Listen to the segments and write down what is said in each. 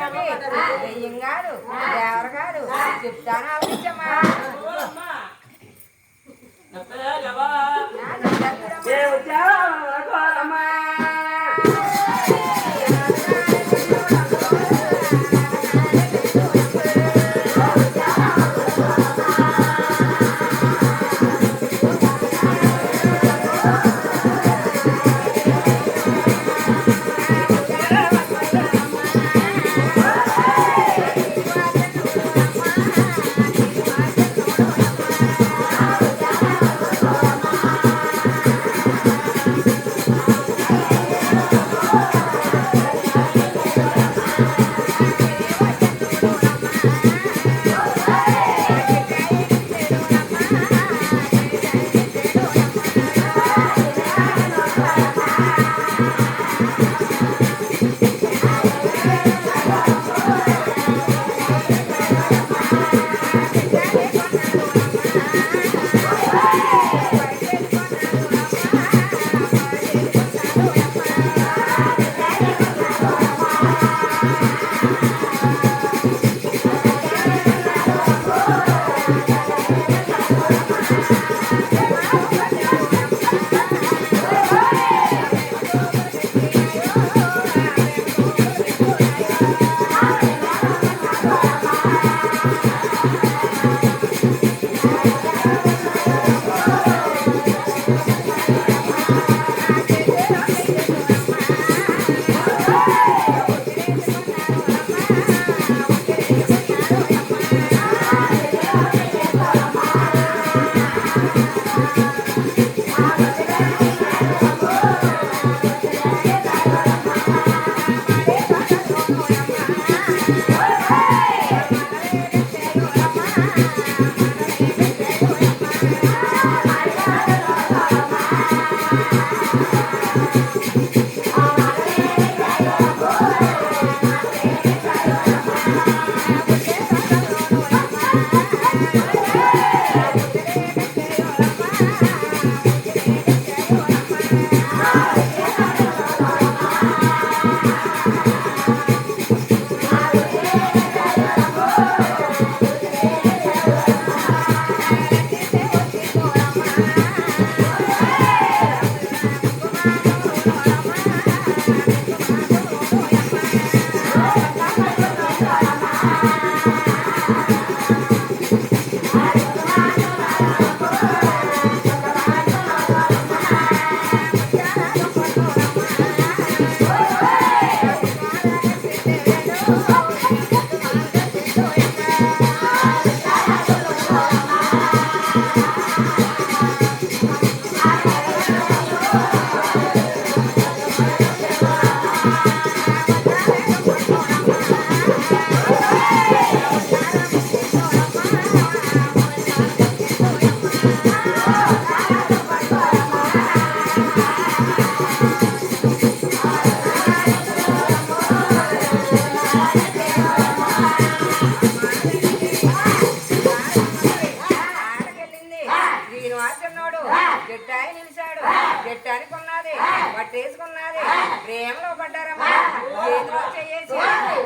ఏమీ దెయ్యం దేవర గారు చెప్తాను ఆలోచించమ్మా ఆడకెళ్ళింది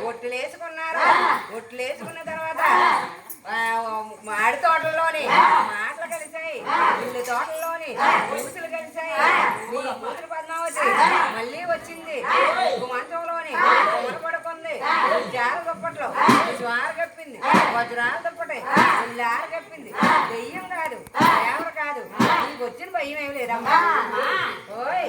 ఒట్టులేసుకున్నారు ఒట్టులేసుకున్న తర్వాత ఆ, మాడి తోటల్లోని మాటలు కలిసాయి ఇల్లు తోటల్లోని పూసులు కలిసాయి కూతురు పద్మావతి మళ్ళీ వచ్చింది. మంచంలోని పడుకుంది. జాల దుప్పట్లు జ్వార కప్పింది. వజ్రాల దుప్పటి ఉల్లార కప్పింది. దెయ్యం కాదు దేవర కాదు. నీకు వచ్చిన భయం ఏమి లేదమ్మా? ఓయ్.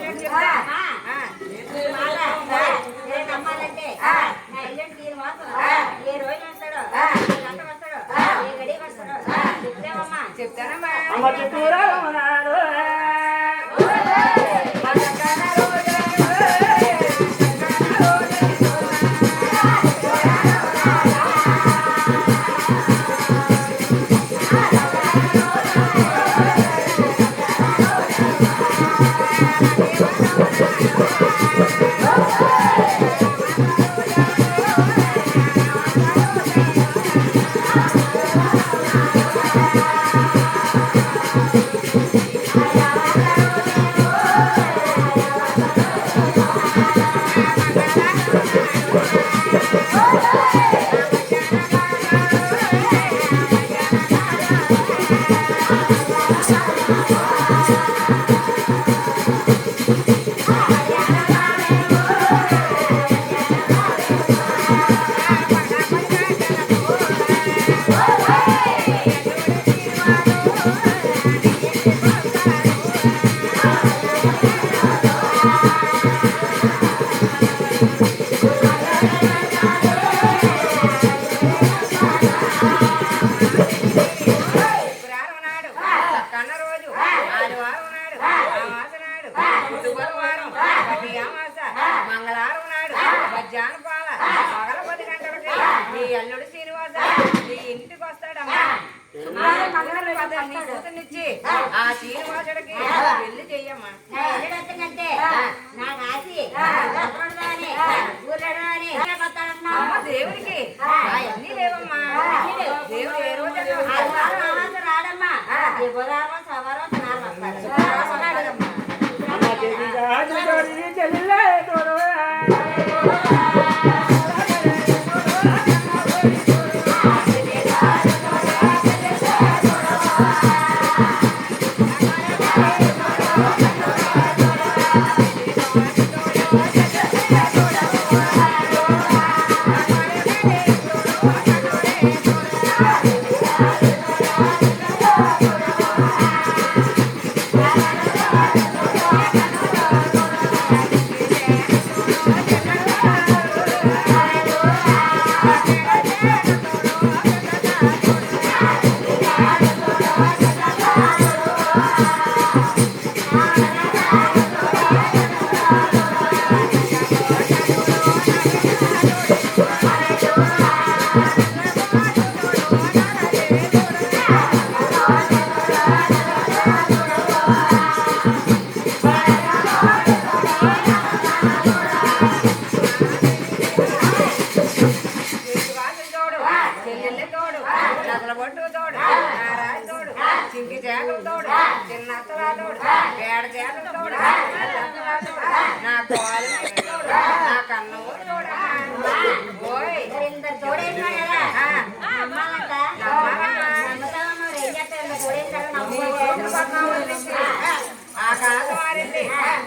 మధ్యాహ్నం పాల పగల పది గంటలకి నీ అల్లుడు శ్రీనివాస నీ ఇంటికి వస్తాడమ్మా. కూతుర్నిచ్చి ఆ. శ్రీనివాసుడికి పెళ్ళి చెయ్యమ్మా. దేవుడికి అవన్నీ లేవమ్మా. దేవుడు ఏ రోజు రాడమ్మా. బుధవారం సోమవారం వస్తాడు. చిన్నత్తలా తోడు నా కోల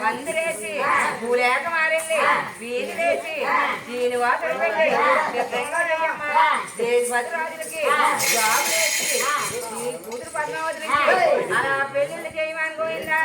మందిరేసి పూలేక మారింది వీధి లేచి దీని వాసన రాజులకి కూతురు అలా పెళ్ళి చేయమని పోయిందా?